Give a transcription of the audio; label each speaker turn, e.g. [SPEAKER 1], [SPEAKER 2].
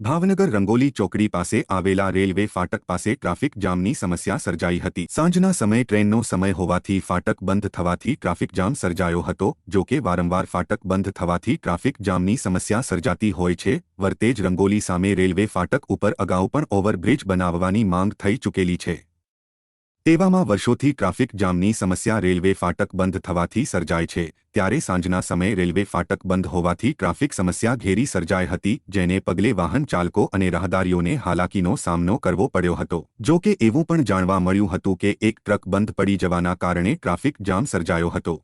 [SPEAKER 1] ભાવનગર રંગોલી ચોકડી પાસે આવેલા રેલવે ફાટક પાસે ટ્રાફિક જામની સમસ્યા સર્જાઈ હતી. સાંજના સમયે ટ્રેનનો સમય હોવાથી ફાટક બંધ થવાથી ટ્રાફિક જામ સર્જાયો હતો. જો કે વારંવાર ફાટક બંધ થવાથી ટ્રાફિક જામની સમસ્યા સર્જાતી હોય છે. વર્તેજ રંગોલી સામે રેલવે ફાટક ઉપર અગાઉ પણ ઓવરબ્રિજ બનાવવાની માંગ થઈ ચૂકેલી છે. તેવામાં વર્ષોથી ટ્રાફિક જામની સમસ્યા રેલવે ફાટક બંધ થવાથી સર્જાય છે, ત્યારે સાંજના સમયે રેલવે ફાટક બંધ હોવાથી ટ્રાફિક સમસ્યા ઘેરી સર્જાઈ હતી, જેને પગલે વાહન ચાલકો અને રાહદારીઓને હાલાકીનો સામનો કરવો પડ્યો હતો. જો કે એવું પણ જાણવા મળ્યું હતું કે એક ટ્રક બંધ પડી જવાના કારણે ટ્રાફિક જામ સર્જાયો હતો.